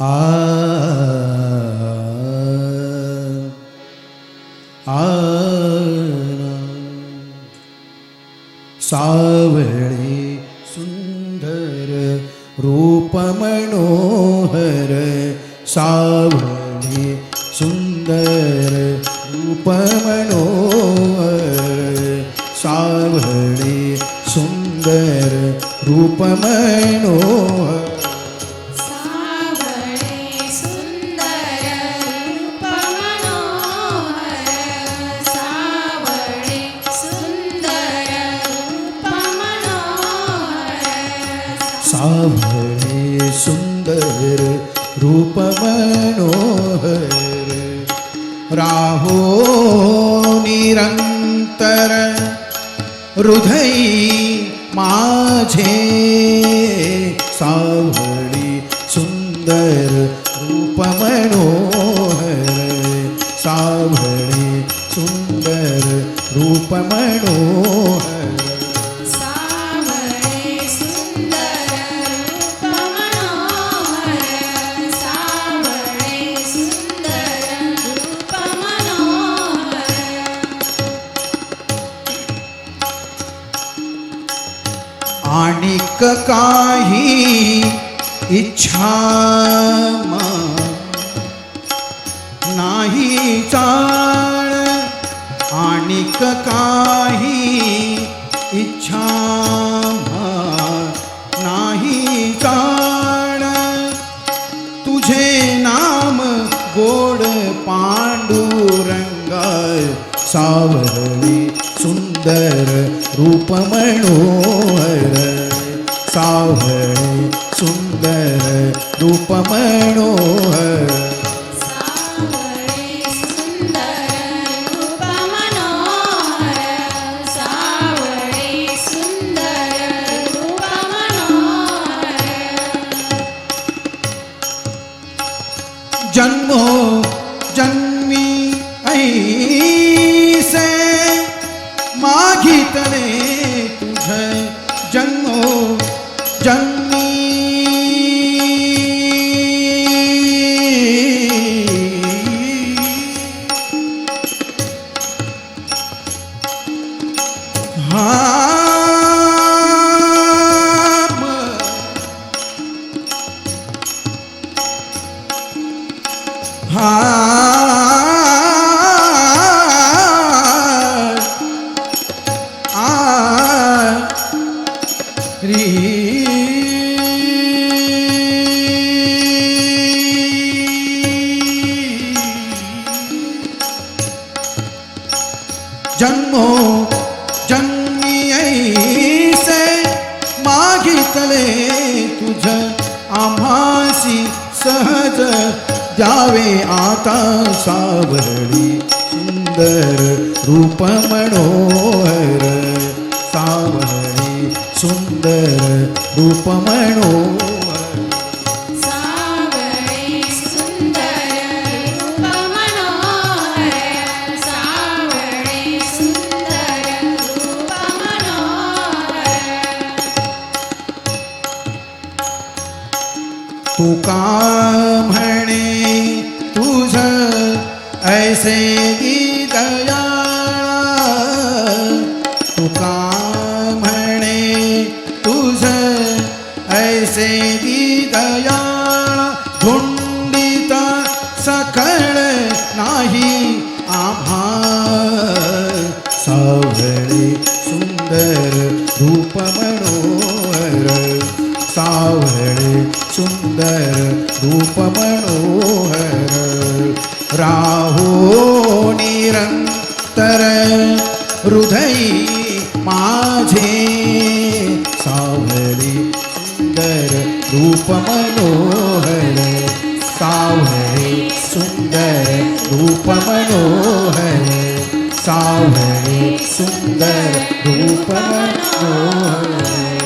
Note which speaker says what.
Speaker 1: आ आ सावळे सुंदर रूप मनोहर सावळे सुंदर रूप मनोहर सुंदर रूप मनोहर राहो निरंतर हृदय माझे सावळी सुंदर रूप मनोहर सावळे सुंदर रूप आणिक काही इच्छा नाही चाळ, आणिक काही इच्छा नाही चाळ. तुझे नाम गोड पांडुरंग सावळी सुंदर रूप मनोहर सावळी सुंदर रूप मनोहर
Speaker 2: सावळे
Speaker 1: हा हा आ री जन्मो जन्मी मागितले तुझ आभासी सहज जावे आता सावरणी सुंदर रूप मनोहर। सावरणी सुंदर रूप मनोहर। तू का म्हणे तुझ ऐसे दया तू का म्हणे तुझ ऐसे दया धुंडिता सकळ नाही आम्हा सावळे रूप मनोहर, राहो निरंतर, हृदय माझे सावळी सुंदर रूप मनोहर सावळे सुंदर रूप मनोहर सावळे सुंदर रूप मनोहर।